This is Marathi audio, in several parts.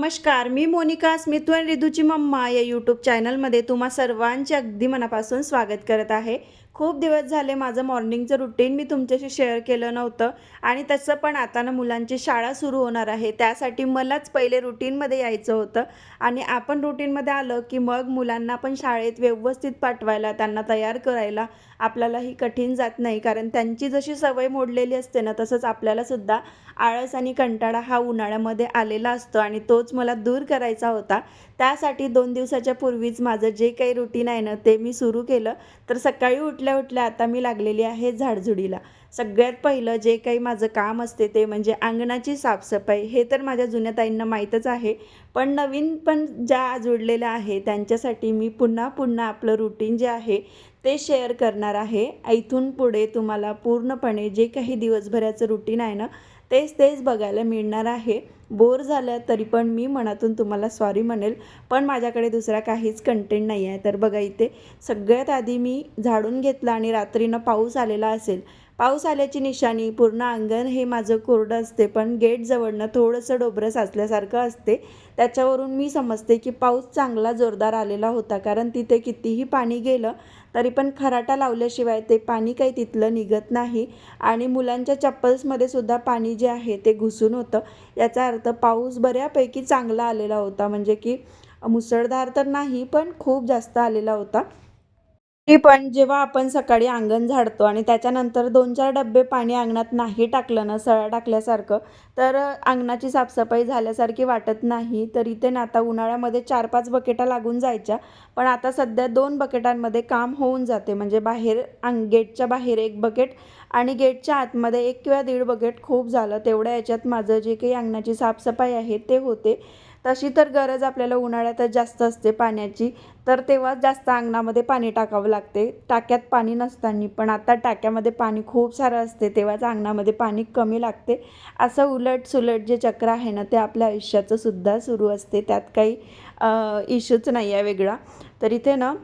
नमस्कार मी मोनिका स्मितू आणि रिधूची मम्मा या यूट्यूब चॅनलमध्ये तुम्हा सर्वांचे अगदी मनापासून स्वागत करत आहे. खूप दिवस झाले माझं मॉर्निंगचं रुटीन मी तुमच्याशी शेअर केलं नव्हतं. आणि तसं पण आता ना मुलांची शाळा सुरू होणार आहे. त्यासाठी मलाच पहिले रुटीनमध्ये यायचं होतं. आणि आपण रुटीनमध्ये आलं की मग मुलांना पण शाळेत व्यवस्थित पाठवायला त्यांना तयार करायला आपल्यालाही कठीण जात नाही. कारण त्यांची जशी सवय मोडलेली असते ना तसंच आपल्यालासुद्धा आळस आणि कंटाळा हा उन्हाळ्यामध्ये आलेला असतो. आणि तोच मला दूर करायचा होता. त्यासाठी दोन दिवसाच्या पूर्वीच माझं जे काही रुटीन आहे ना ते मी सुरू केलं. तर सकाळी उठल्या उठल्या आता मी लागलेली आहे झाडझुडीला. सगळ्यात पहिलं जे काही माझं काम असते ते म्हणजे अंगणाची साफसफाई. हे तर माझ्या जुन्या ताईंना माहीतच आहे. पण नवीन पण ज्या जुडलेल्या आहे त्यांच्यासाठी मी पुन्हा पुन्हा आपलं रुटीन जे आहे ते शेअर करणार आहे. इथून पुढे तुम्हाला पूर्णपणे जे काही दिवसभराचं रुटीन आहे ना तेच तेच बघायला मिळणार आहे. बोर झालं तरी पण मी मनातून तुम्हाला सॉरी म्हणेल. पण माझ्याकडे दुसरा काहीच कंटेंट नाही आहे. तर बघा इथे सगळ्यात आधी मी झाडून घेतलं आणि रात्रीनं पाऊस आलेला असेल. पाऊस आल्याची निशाणी पूर्ण अंगण हे माझं कोरडं असते पण गेटजवळनं थोडंसं डोबरं साचल्यासारखं असते. त्याच्यावरून मी समजते की पाऊस चांगला जोरदार आलेला होता कारण तिथे कितीही पाणी गेलं तरी पण खराटा लावल्याशिवाय ते पाणी काही तिथलं निघत नाही आणि मुलांच्या चप्पल्समध्ये सुद्धा पाणी जे आहे ते घुसून होतं. याचा अर्थ पाऊस बऱ्यापैकी चांगला आलेला होता. म्हणजे की मुसळधार तर नाही पण खूप जास्त आलेला होता. तरी पण जेव्हा आपण सकाळी अंगण झाडतो आणि त्याच्यानंतर दोन चार डबे पाणी अंगणात नाही टाकलं ना सळा टाकल्यासारखं तर अंगणाची साफसफाई झाल्यासारखी वाटत नाही. तर इथे ना आता उन्हाळ्यामध्ये चार पाच बकेटा लागून जायच्या पण आता सध्या दोन बकेटांमध्ये काम होऊन जाते. म्हणजे बाहेर अंग गेटच्या बाहेर एक बकेट आणि गेटच्या आतमध्ये एक किंवा दीड बकेट खूप झालं. तेवढ्या याच्यात माझं जे काही अंगणाची साफसफाई आहे ते होते. तशी तर गरज आपल्याला उन्हाळ्यातच जास्त असते पाण्याची. तर तेव्हा जास्त अंगणामध्ये पाणी टाकावं लागते. टाक्यात पाणी नसताना पण आता टाक्यामध्ये पाणी खूप सारं असते तेव्हाच अंगणामध्ये पाणी कमी लागते. असं उलट सुलट जे चक्र आहे ना ते आपल्या आयुष्याचं सुद्धा सुरू असते. त्यात काही इश्यूच नाही आहे वेगळा. तर इथे ना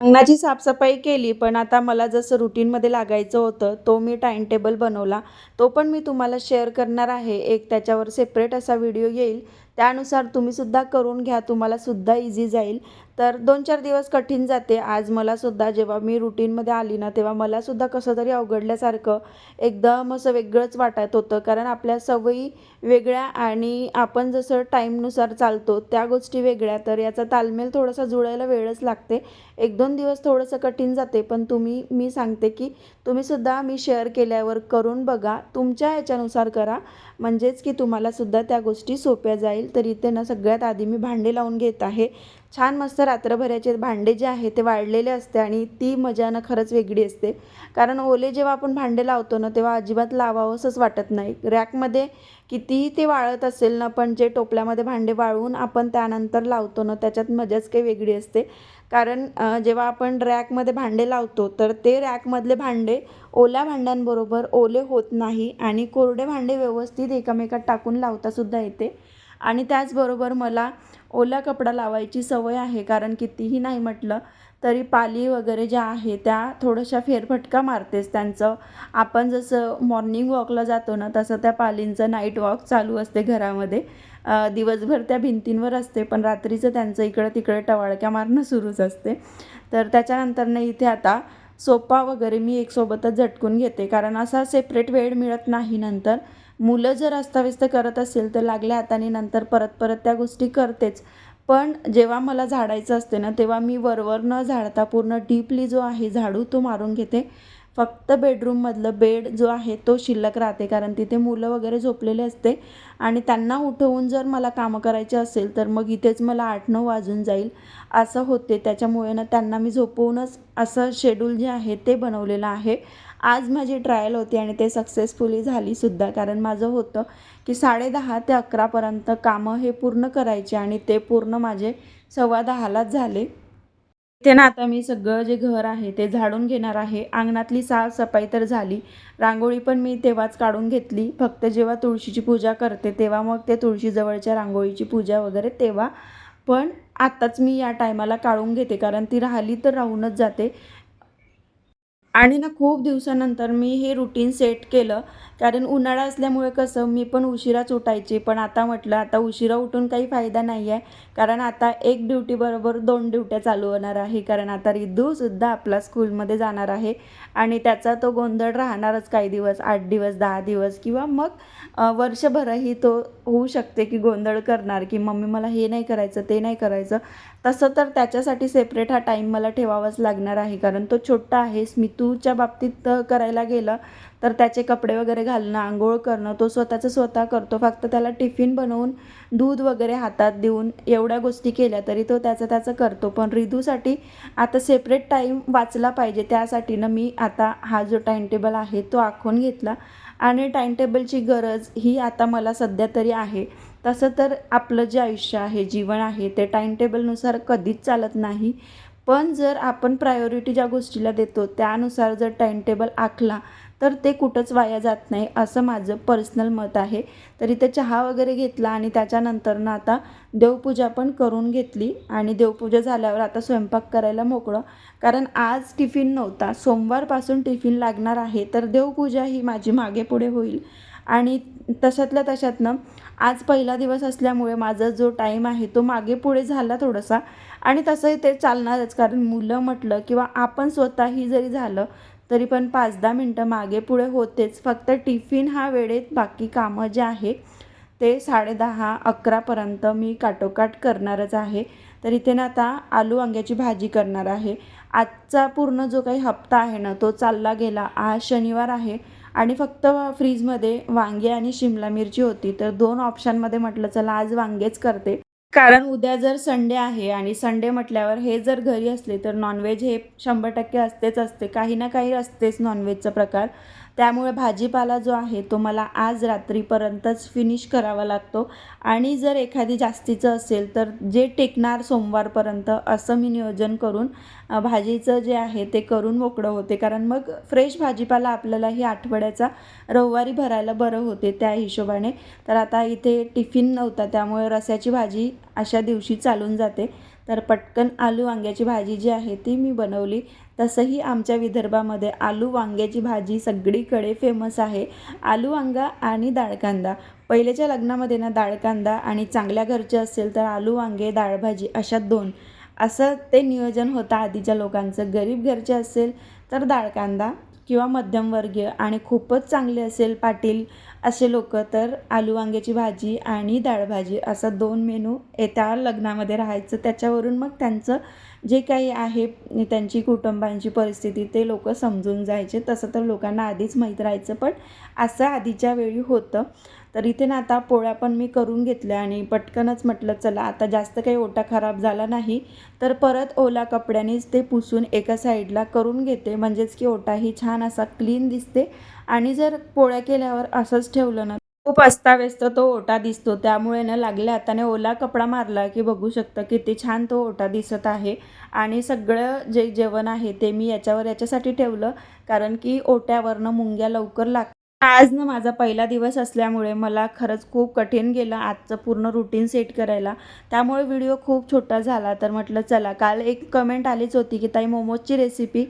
अंगणाची साफसफाई केली पण आता मला जसं रुटीनमध्ये लागायचं होतं तो मी टाईम टेबल बनवला. तो पण मी तुम्हाला शेअर करणार आहे. एक त्याच्यावर सेपरेट असा व्हिडिओ येईल. त्यानुसार तुम्हीसुद्धा करून घ्या तुम्हालासुद्धा इझी जाईल. तर दोन चार दिवस कठीण जाते. आज मलासुद्धा जेव्हा मी रुटीनमध्ये आली ना तेव्हा मलासुद्धा कसं तरी अवघडल्यासारखं एकदम असं वेगळंच वाटत होतं. कारण आपल्या सवयी वेगळ्या आणि आपण जसं टाईमनुसार चालतो त्या गोष्टी वेगळ्या. तर याचा तालमेल थोडासा जुळायला वेळच लागते. एक दोन दिवस थोडंसं कठीण जाते पण तुम्ही मी सांगते की तुम्हीसुद्धा मी शेअर केल्यावर करून बघा. तुमच्या ह्याच्यानुसार करा. म्हणजेच की तुम्हालासुद्धा त्या गोष्टी सोप्या जाईल. तर इथे ना सगळ्यात आधी मी भांडे लावून घेत आहे. छान मस्त रात्रभराचे भांडे जे आहे ते वाढलेले असते आणि ती मजा ना खरंच वेगळी असते. कारण ओले जेव्हा आपण भांडे लावतो ना तेव्हा अजिबात लावावंसंच वाटत नाही. रॅकमध्ये कितीही ते वाळत असेल ना पण जे टोपल्यामध्ये भांडे वाळवून आपण त्यानंतर लावतो ना त्याच्यात मजाच काही वेगळी असते. कारण जेव्हा आपण रॅकमध्ये भांडे लावतो तर ते रॅकमधले भांडे ओल्या भांड्यांबरोबर ओले होत नाही आणि कोरडे भांडे व्यवस्थित एकामेकात टाकून लावतासुद्धा येते. आणि त्याचबरोबर मला ओला कपडा लावायची सवय आहे कारण कितीही नाही म्हटलं तरी पाली वगैरे ज्या आहे त्या थोड्याशा फेरफटका मारतेच त्यांचं. आपण जसं मॉर्निंग वॉकला जातो ना तसं त्या पालींचं नाईट वॉक चालू असते घरामध्ये. दिवसभर त्या भिंतींवर असते पण रात्रीचं त्यांचं इकडं तिकडे टवाळक्या मारणं सुरूच असते. तर त्याच्यानंतरनं इथे आता सोपा वगैरे मी एकसोबतच झटकून घेते कारण असा सेपरेट वेळ मिळत नाही नंतर. मुलं जर अस्ताव्यस्त करत असेल तर लागल्या हाताने नंतर परत परत त्या गोष्टी करतेच. पण जेव्हा मला झाडायचं असते ना तेव्हा मी वरवर न झाडता पूर्ण डीपली जो आहे झाडू तो मारून घेते. फक्त बेडरूममधलं बेड जो आहे तो शिल्लक राहते. कारण तिथे मुलं वगैरे झोपलेले असते. आणि त्यांना उठवून जर मला कामं करायचे असेल तर मग इथेच मला आठ नऊ वाजून जाईल. असं होते. त्याच्यामुळे ना त्यांना मी झोपवूनच असं शेड्यूल जे आहे ते बनवलेलं आहे. आज माझी ट्रायल होती आणि ते सक्सेसफुली झालीसुद्धा कारण माझं होतं की साडे दहा ते अकरापर्यंत कामं हे पूर्ण करायचे आणि ते पूर्ण माझे सव्वा दहालाच झाले. ते ना आता मी सगळं जे घर आहे ते झाडून घेणार आहे. अंगणातली साफसफाई तर झाली. रांगोळी पण मी तेव्हाच काढून घेतली. फक्त जेव्हा तुळशीची पूजा करते तेव्हा मग ते तुळशीजवळच्या रांगोळीची पूजा वगैरे तेव्हा. पण आत्ताच मी या टायमाला काढून घेते. कारण ती राहिली तर राहूनच जाते. आणि ना खूप दिवसानंतर मी हे रुटीन सेट केलं. कारण उन्हाळा असल्यामुळे कसं मी पण उशिराच उठायचे. पण आता म्हटलं आता उशिरा उठून काही फायदा नाही आहे कारण आता एक ड्युटीबरोबर दोन ड्युट्या चालू होणार आहे. कारण आता रिद्धूसुद्धा आपला स्कूलमध्ये जाणार आहे. आणि त्याचा तो गोंधळ राहणारच काही दिवस आठ दिवस दहा दिवस किंवा मग वर्षभरही तो होऊ शकते की गोंधळ करणार की मम्मी मला हे नाही करायचं ते नाही करायचं. तसं तर त्याच्यासाठी सेपरेट हा टाईम मला ठेवावाच लागणार आहे. कारण तो छोटा आहे. स्मितूच्या बाबतीत करायला गेलं तर त्याचे कपडे वगैरे घालणं आंघोळ करणं तो स्वतःचं स्वतः करतो. फक्त त्याला टिफिन बनवून दूध वगैरे हातात देऊन एवढ्या गोष्टी केल्या तरी तो त्याचं त्याचं करतो. पण रिधूसाठी आता सेपरेट टाईम वाचला पाहिजे. त्यासाठीनं मी आता हा जो टाईमटेबल आहे तो आखून घेतला. आणि टाईमटेबलची गरज ही आता मला सध्या तरी आहे. तसं तर आपलं जे आयुष्य आहे जीवन आहे ते टाईमटेबलनुसार कधीच चालत नाही. पण जर आपण प्रायोरिटी ज्या गोष्टीला देतो त्यानुसार जर टाईमटेबल आखला तर ते कुठंच वाया जात नाही असं माझं पर्सनल मत आहे. तर इथे चहा वगैरे घेतला आणि त्याच्यानंतरनं आता देवपूजा पण करून घेतली आणि देवपूजा झाल्यावर आता स्वयंपाक करायला मोकळं. कारण आज टिफिन नव्हता सोमवारपासून टिफिन लागणार आहे तर देवपूजा ही माझी मागे पुढे होईल. आणि तशातल्या तशातनं आज पहिला दिवस असल्यामुळे माझा जो टाईम आहे तो मागे पुढे झाला थोडासा. आणि तसंही ते चालणारच. कारण मुलं म्हटलं किंवा आपण स्वतःही जरी झालं तरी पण पाच दहा मिनटं मागे पुढे होतेच. फक्त टिफिन हा वेळेत बाकी कामं जे आहे ते साडेदहा अकरापर्यंत मी काटोकाट करणारच आहे. तर इथे ना आता आलू वांग्याची भाजी करणार आहे. आजचा पूर्ण जो काही हप्ता आहे ना तो चालला गेला. आज शनिवार आहे. आणि फक्त फ्रीजमध्ये वांगे आणि शिमला मिरची होती तर दोन ऑप्शनमध्ये म्हटलं चला आज वांगेच करते. कारण उद्या जर संडे आहे आणि संडे म्हटल्यावर हे जर घरी असले तर नॉनव्हेज हे शंभर टक्के असतेच असते. काही ना काही असतेच नॉनव्हेजचा प्रकार. त्यामुळे भाजीपाला जो आहे तो मला आज रात्रीपर्यंतच फिनिश करावा लागतो. आणि जर एखादी जास्तीचं असेल तर जे टेकणार सोमवारपर्यंत असं मी नियोजन करून भाजीचं जे आहे ते करून मोकळं होते. कारण मग फ्रेश भाजीपाला आपल्याला ही आठवड्याचा रविवारी भरायला बरं होते त्या हिशोबाने. तर आता इथे टिफिन नव्हता त्यामुळे रस्याची भाजी अशा दिवशी चालून जाते. तर पटकन आलू वांग्याची भाजी जी आहे ती मी बनवली. तसंही आमच्या विदर्भामध्ये आलू वांग्याची भाजी सगळीकडे फेमस आहे. आलू वांगा आणि डाळ कांदा. पहिलेच्या लग्नामध्ये ना डाळ कांदा आणि चांगल्या घरचे असेल तर आलू वांगे दाळभाजी अशा दोन. असं ते नियोजन होतं आधीच्या लोकांचं. गरीब घरचे असेल तर डाळ कांदा किंवा मध्यमवर्गीय आणि खूपच चांगले असेल पाटील असे लोक तर आलू वांग्याची भाजी आणि दाळभाजी असं दोन मेनू त्या लग्नामध्ये राहायचं. त्याच्यावरून मग त्यांचं जे काही आहे त्यांची कुटुंबांची परिस्थिती ते लोक समजून जायचे. तसं तर लोकांना आधीच माहीत राहायचं पण असं आधीच्या वेळी होतं. तर इथे ना आता पोळ्या पण मी करून घेतल्या आणि पटकनच म्हटलं चला आता जास्त काही ओटा खराब झाला नाही तर परत ओला कपड्यानेच ते पुसून एका साईडला करून घेते. म्हणजेच की ओटाही छान असा क्लीन दिसते आणि जर पोळ्या केल्यावर असंच ठेवलं ना खूप अस्ताव्यस्त तो ओटा दिसतो. त्यामुळे ना लागल्या हाताने ओला कपडा मारला की बघू शकता किती छान तो ओटा दिसत आहे. आणि सगळं जे जेवण आहे ते मी याच्यावर याच्यासाठी ठेवलं कारण की ओट्यावरनं मुंग्या लवकर लाग आज ना माझा पहिला दिवस असल्यामुळे मला खरंच खूप कठीण गेलं आजचं पूर्ण रुटीन सेट करायला. त्यामुळे व्हिडिओ खूप छोटा झाला तर म्हटलं चला. काल एक कमेंट आलीच होती की ताई मोमोजची रेसिपी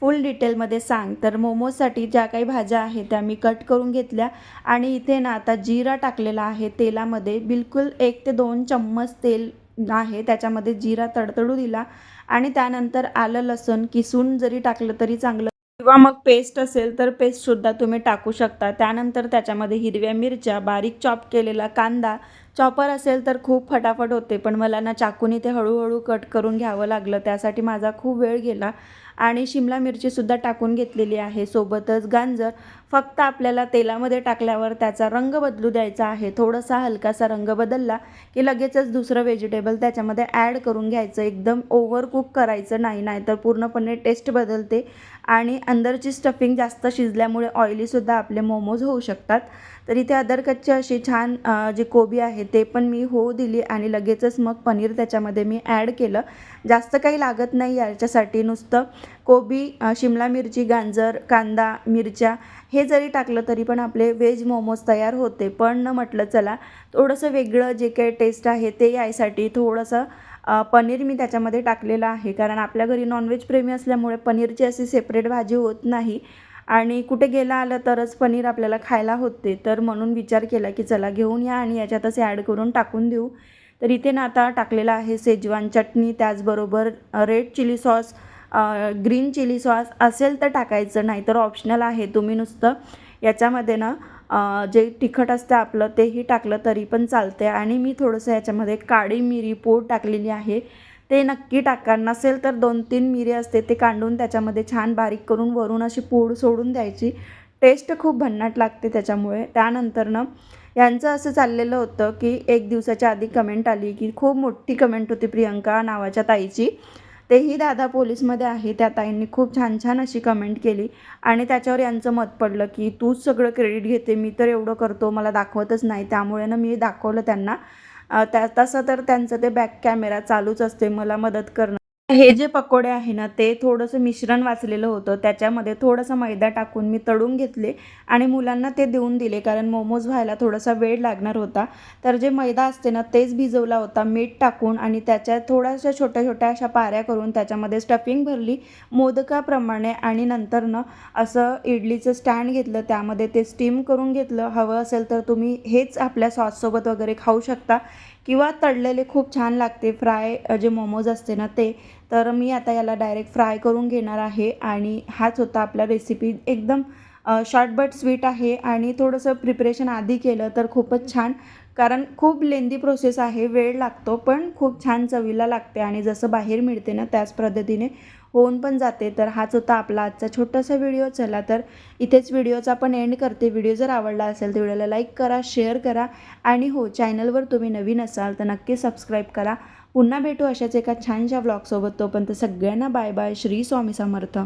फुल डिटेलमध्ये सांग. तर मोमोजसाठी ज्या काही भाज्या आहेत त्या मी कट करून घेतल्या. आणि इथे ना आता जिरा टाकलेला आहे तेलामध्ये. बिलकुल एक ते दोन चम्मच तेल आहे. त्याच्यामध्ये जिरा तडतडू दिला. आणि त्यानंतर आलं लसूण. किसून जरी टाकलं तरी चांगलं. किंवा मग पेस्ट असेल तर पेस्टसुद्धा तुम्ही टाकू शकता. त्यानंतर त्याच्यामध्ये हिरव्या मिरच्या बारीक चॉप केलेला कांदा. चॉपर असेल तर खूप फटाफट होते. पण मला ना चाकूनी ते हळूहळू कट करून घ्यावं लागलं. त्यासाठी माझा खूप वेळ गेला. आणि शिमला मिरचीसुद्धा टाकून घेतलेली आहे. सोबतच गाजर फक्त आपल्याला तेलामध्ये टाकल्यावर त्याचा रंग बदलू द्यायचा आहे. थोडासा हलकासा रंग बदलला की लगेचच दुसरं व्हेजिटेबल त्याच्यामध्ये ॲड करून घ्यायचं. एकदम ओव्हर कुक करायचं नाही नाहीतर पूर्णपणे टेस्ट बदलते आणि अंदरची स्टफिंग जास्त शिजल्यामुळे ऑइलीसुद्धा आपले मोमोज होऊ शकतात. तर इथे अदरकच्ची अशी छान जी कोबी आहे ते पण मी होऊ दिली आणि लगेचच मग पनीर त्याच्यामध्ये मी ॲड केलं. जास्त काही लागत नाही याच्यासाठी नुसतं कोबी शिमला मिरची गाजर कांदा मिरच्या हे जरी टाकलं तरी पण आपले व्हेज मोमोज तयार होते. पण न म्हटलं चला थोडंसं वेगळं जे काही टेस्ट आहे ते यायसाठी थोडंसं पनीर मी त्याच्यामध्ये टाकलेलं आहे. कारण आपल्या घरी नॉनव्हेज प्रेमी असल्यामुळे पनीरची अशी सेपरेट भाजी होत नाही. आणि कुठे गेला आलं तरच पनीर आपल्याला खायला होते. तर म्हणून विचार केला की चला घेऊन या आणि याच्यातच ॲड करून टाकून देऊ. तर इथे ना आता टाकलेलं आहे सेजवान चटणी त्याचबरोबर red chilli sauce green chilli sauce असेल तर टाकायचं नाही तर ऑप्शनल आहे तुम्ही नुसतं याच्यामध्ये ना जे तिखट असतं आपलं तेही टाकलं तरी पण चालते आणि मी थोडंसं याच्यामध्ये काळी मिरी पूड टाकलेली आहे. ते नक्की टाका. नसेल तर दोन तीन मिरी असते ते कांडून त्याच्यामध्ये छान बारीक करून वरून अशी पूड सोडून द्यायची. टेस्ट खूप भन्नाट लागते त्याच्यामुळे. त्यानंतरनं यांचं असं चाललेलं होतं की एक दिवसाच्या आधी कमेंट आली की खूप मोठी कमेंट होती प्रियंका नावाच्या ताईची. तेही दादा पोलीसमध्ये आहे. त्या ताईंनी खूप छान छान अशी कमेंट केली आणि त्याच्यावर यांचं मत पडलं की तूच सगळं क्रेडिट घेते. मी तर एवढं करतो. मला दाखवतच नाही. त्यामुळे ना मी दाखवलं त्यांना. त्या तसं तर त्यांचं ते बॅक कॅमेरा चालूच असते. मला मदत करणं. हे जे पकोडे आहे ना ते थोडंसं मिश्रण वाचलेलं होतं. त्याच्यामध्ये थोडंसं मैदा टाकून मी तळून घेतले आणि मुलांना ते देऊन दिले कारण मोमोज व्हायला थोडासा वेळ लागणार होता. तर जे मैदा असते ना तेच भिजवला होता मीठ टाकून आणि त्याच्यात थोड्याशा छोट्या छोट्या अशा पाऱ्या करून त्याच्यामध्ये स्टफिंग भरली मोदकाप्रमाणे आणि नंतर ना असं इडलीचं स्टँड घेतलं त्यामध्ये ते स्टीम करून घेतलं. हवं असेल तर तुम्ही हेच आपल्या सॉससोबत वगैरे खाऊ शकता. किंवा तळलेले खूप छान लागते. फ्राय जे मोमोज असते ना ते तर मी आता याला डायरेक्ट फ्राय करून घेणार आहे. आणि हाच होता आपला रेसिपी. एकदम शॉर्ट बट स्वीट आहे आणि थोडंसं प्रिपरेशन आधी केलं तर खूपच छान. कारण खूप लेंदी प्रोसेस आहे वेळ लागतो पण खूप छान चवीला लागते आणि जसं बाहेर मिळते ना त्याच पद्धतीने होऊन पण जाते. तर हाच होता आपला आजचा छोटासा व्हिडिओ. चला तर इथेच व्हिडिओचा पण एंड करते. व्हिडिओ जर आवडला असेल तर व्हिडिओला लाईक करा शेअर करा आणि हो चॅनलवर तुम्ही नवीन असाल तर नक्की सबस्क्राईब करा. पुन्हा भेटू अशाच एका छानशा ब्लॉगसोबत तोपर्यंत सगळ्यांना बाय बाय श्री स्वामी समर्थ.